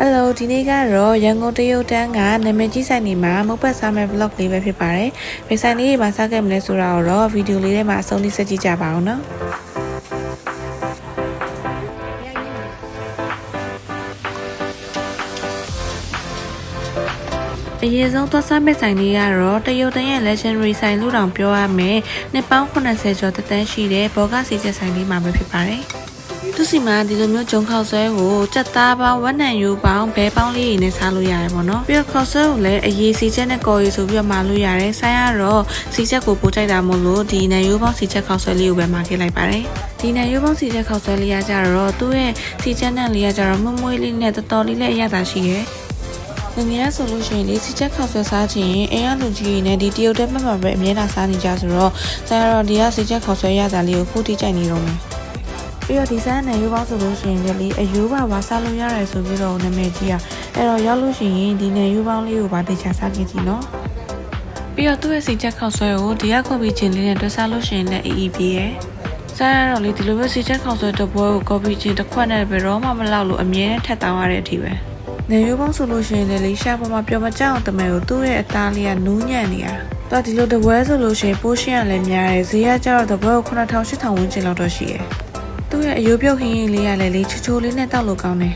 Hello ဒီနေ့ကတော့ရန်ကုန်တရုတ်တန်းကနာမည်ကြီးဆိုင်နေမှာမုတ်ပတ်စားမဲ့ vlog လေးပဲဖြစ်ပါတယ်။ဘယ်ဆိုင်လေးတွေမှာစားခဲ့မလဲဆိုတာကိုတော့ဗီဒီယိုလေးထဲမှာအဆုံးထိဆက်ကြည့်ကြပါအောင်နော်။အရင်ဆုံးသွားစားမဲ့ဆိုင်လေးကတော့တရုတ်တန်းရဲ့ legendary ဆိုင်လို့တောင်ပြောရမယ်။နှစ်ပေါင်း80ကျော်တက်တန်းရှိတဲ့ဘောဂစီချက်ဆိုင်လေးမှာပဲဖြစ်ပါတယ်။ သူစီမှာဒီလိုမျိုးဂျုံခောက်ဆွဲကိုကြက်သားပေါင်းဝက်နံယူပေါင်းဘဲပေါင်းလေးတွေနဲ့စားလို့ရတယ်ပေါ့နော်ပြီးတော့ခောက်ဆွဲကိုလည်းအရေးစီချက်နဲ့ကော်ရီဆိုပြီးတော့မာလို့ရတယ်ဆိုင်ကတော့စီချက်ကိုပို့ကြိုက်တာမို့လို့ဒီနံယူပေါင်းစီချက်ခောက်ဆွဲလေးကိုပဲမာခဲ့လိုက်ပါတယ်ဒီနံယူပေါင်းစီချက်ခောက်ဆွဲလေးကကြတော့သူ့ရဲ့စီချက်နဲ့လေးကကြတော့မွမွေးလေးနဲ့တော်တော်လေးလည်းအရသာရှိရဲ့ငငယ်ဆိုလို့ရှိရင်လေစီချက်ခောက်ဆွဲစားချင်ရင်အိမ်ကလူကြီးတွေနဲ့ဒီတရုတ်တက်မှတ်မှာပဲအမြဲတမ်းစားနေကြဆိုတော့ဆိုင်ကတော့ဒီကစီချက်ခောက်ဆွဲရတာလေးကိုခုထိကြိုက်နေတော့မယ် ပြီးတော့ဒီဇိုင်းနဲ့ရိုးပေါင်းဆိုလို့ရှိရင်လည်းလေအယိုးပါဝါစားလို့ရတယ်ဆိုပြီးတော့နာမည်ကြီးอ่ะအဲ့တော့ရောက်လို့ရှိရင်ဒီနယ်ရိုးပေါင်းလေးကိုပါတေချာစားကြည့်ကြည့်နော်ပြီးတော့သူ့ရဲ့စီချက်ခောက်ဆွဲကိုဒီကခုတ်ပြီးချင်းလေးနဲ့တွဲစားလို့ရှိရင်လည်းအီအီပြေးရဲ့စားရတော့လေဒီလိုမျိုးစီချက်ခောက်ဆွဲတစ်ပွဲကိုကော်ပီချင်းတစ်ခွက်နဲ့ဘယ်တော့မှမလောက်လို့အမြဲတမ်းထက်တောင်းရတဲ့အထိပဲနေရိုးပေါင်းဆိုလို့ရှိရင်လည်းရှားပေါ်မှာပျော်မကြောက်တမဲကိုသူ့ရဲ့အသားလေးကနူးညံ့နေတာတော့ဒီလိုတပွဲဆိုလို့ရှိရင်ပိုးရှင်းရလည်းများတယ်ဈေးကကျတော့တပွဲကို9000 8000ဝန်းကျင်လောက်တော့ရှိရဲ့ သူ့ရဲ့အယိုးပြုတ်ခင်းရင်လေးရလဲလေးချိုချိုလေးနဲ့တောက်လို့ကောင်းတယ်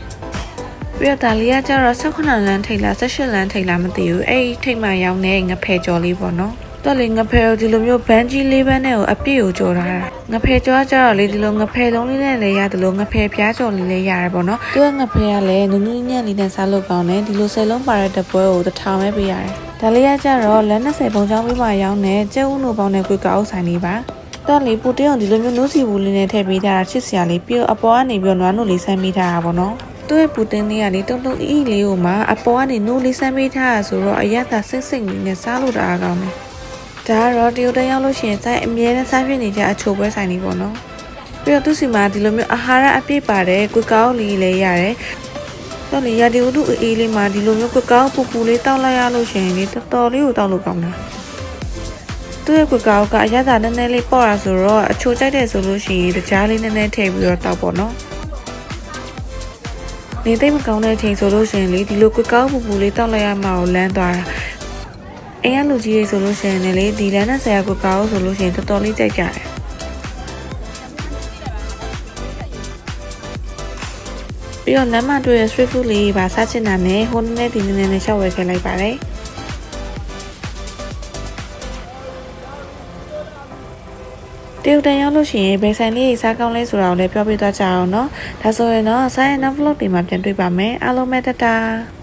။ပြီးတော့ဒါလေးကကျတော့18လမ်းထိတ်လား18လမ်းထိတ်လားမသိဘူး။အဲ့ဒီထိတ်မှရောင်းတဲ့ငဖဲကြော်လေးပေါ့နော်။တော့လေငဖဲကိုဒီလိုမျိုးဘန်းကြီးလေးပန်းနဲ့ကိုအပြည့်ကိုကြော်ထားတာ။ငဖဲကြောကကျတော့လေဒီလိုငဖဲလုံးလေးနဲ့လည်းရတယ်လို့ငဖဲပြားကြော်လေးလည်းရတယ်ပေါ့နော်။သူကငဖဲကလည်းနူးနူးညံ့လေးနဲ့စားလို့ကောင်းတယ်။ဒီလိုဆယ်လုံးပါတဲ့တပွဲကိုတစ်ထောင်ပဲပေးရတယ်။ဒါလေးကကျတော့လက်20ပုံချောင်းပေးမှရောင်းတဲ့ကျဲဦးနိုပေါင်းတဲ့ကွေကောက်ဆိုင်လေးပါ။ တော့လေပူတင်းအောင်ဒီလိုမျိုးနိုးစီဘူးလေးနဲ့ထည့်ပေးထားတာချစ်စရာလေးပြီးတော့အပေါ်ကနေပြီးတော့နွားနို့လေးဆမ်းပေးထားတာပေါ့နော်သူ့ရဲ့ပူတင်းလေးကလေတုံတုံအီးလေးကိုမှအပေါ်ကနေနိုးလေးဆမ်းပေးထားတာဆိုတော့အရက်သာစိတ်စိတ်လေးနဲ့စားလို့တအားကောင်းတယ်ဒါကတော့တရုတ်တန်းရောက်လို့ရှိရင်စိုက်အမြဲတမ်းစားဖြစ်နေကြအချိုပွဲဆိုင်လေးပေါ့နော်ပြီးတော့သူ့စီမှာဒီလိုမျိုးအာဟာရအပြည့်ပါတယ်ကွကောင်းလေးလည်းရတယ်တော့လေရာဒီဥတုအေးလေးမှာဒီလိုမျိုးကွကောင်းပူပူလေးတောက်လိုက်ရလို့ရှိရင်လေတော်တော်လေးကိုတောက်လို့ကောင်းတယ် သူ့ရဲ့ကွက်ကောက်ကအရသာနည်းနည်းလေးပေါ့တာဆိုတော့အချိုကြိုက်တယ်ဆိုလို့ရှိရင်တကြားလေးနည်းနည်းထည့်ပြီးတော့တောက်ပေါ့နော်နေသိမ့်မကောင်းတဲ့အချိန်ဆိုလို့ရှိရင်လေဒီလိုကွက်ကောက်ပူပူလေးတောက်လိုက်ရမှာကိုလမ်းသွားတာအိမ်ကလူကြီးတွေဆိုလို့ရှိရင်လည်းလေဒီလမ်းနဲ့ဆရာကွက်ကောက်ဆိုလို့ရှိရင်တော်တော်လေးကြိုက်ကြတယ်ပြီးတော့လမ်းမတွေ့ရ street food လေးပါစားချင်တာနဲ့ဟိုနည်းနည်းဒီနည်းနည်းနဲ့ရှောက်ဝယ်ခဲ့လိုက်ပါတယ် တရုတ်တန်ရောက်လို့ရှိရင်ဘယ်ဆိုင်လေးရေးစားကောင်းလဲဆိုတာကိုလည်းပြောပြသွားကြအောင်နော်ဒါဆိုရင်တော့ဆိုင်ရဲ့ envelope တွေမှာပြန်တွေ့ပါမယ်အားလုံးပဲတတား